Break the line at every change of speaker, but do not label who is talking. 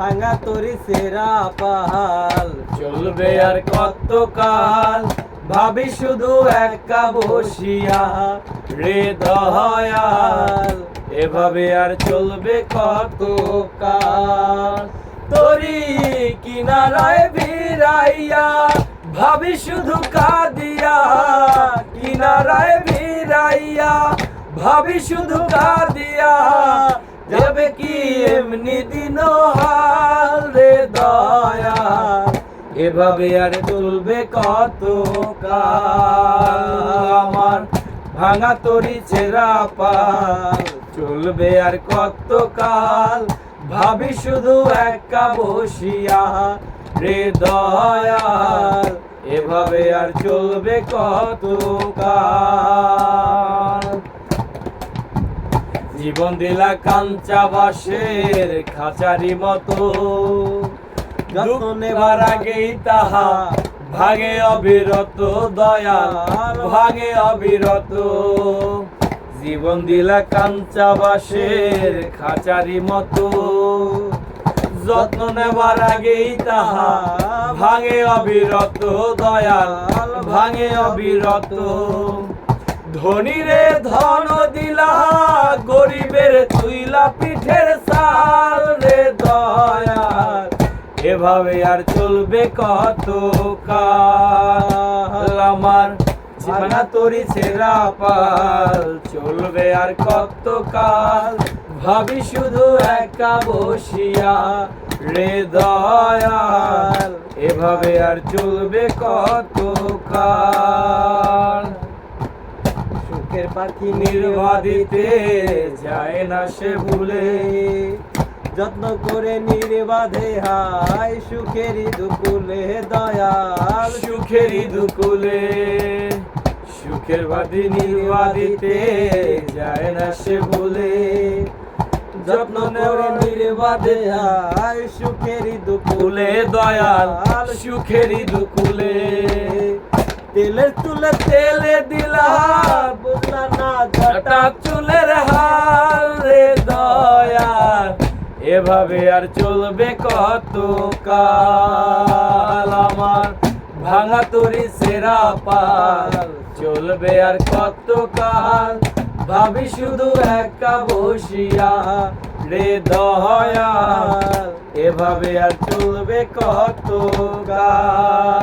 ভাঙা তরি সেরা পাল
চলবে আর কত কাল? ভাবি শুধু একা বসিয়া রে দয়াল। এভাবে আর চলবে কত কাল? তরি কিনারায় ভিড়াইয়া ভাবি শুধু কাঁদিয়া কিনারায় ভিড়াইয়া ভাবি শুধু কাঁদিয়া যাবে কি এমনি দিন রে দয়া। এভাবে আর চলবে কত আমার ভাঙা তরি ছেঁড়া পাল, চলবে আর কত কাল? ভাবি শুধু একা বসিয়া রে দয়াল, এভাবে আর চলবে কত কাল? জীবন দিলা কাঞ্চা বাসের খাঁচারি মতো। নেবার আগেই তাহা ভাগে অবিরত দয়াল, ভাগে অবিরত। জীবন দিলা কাঞ্চা বাসের খাঁচারি মতো। যত্ন নেবার আগেই তাহা ভাঙে অবিরত দয়াল ভাঙে অবিরত। ধনীরে ধন দিলা এভাবে আর চলবে কত কাল? আমার জীবনা তরি ছেড়া পাল। চলবে আর কত কাল? ভাবি শুধু একা বসিয়া রে দয়াল। এভাবে আর চলবে কত কাল?
সুখের পাখি
নির্বাদিতে যায় না সে ভুলে।
যত্ন করে নির্বাধে হাই সুখেরই দুকুলে দয়াল।
সুখেরই দুকুলে সুখের বাদী নির্বাদিতে যায় না সে ভুলে।
যত্ন করে নির্বাধে হাই সুখেরই দুকুলে
কুলে দয়াল সুখেরই দুকুলে।
তেলের তুলে
তেলে দিলা
বুঝলা না
কাটা এভাবে আর চলবে কত কাল আমার ভাঙা তরি সেরা পাল, চলবে আর কত কাল ভাবি শুধু একা বসিয়া রে দয়াল, এভাবে আর চলবে কত কাল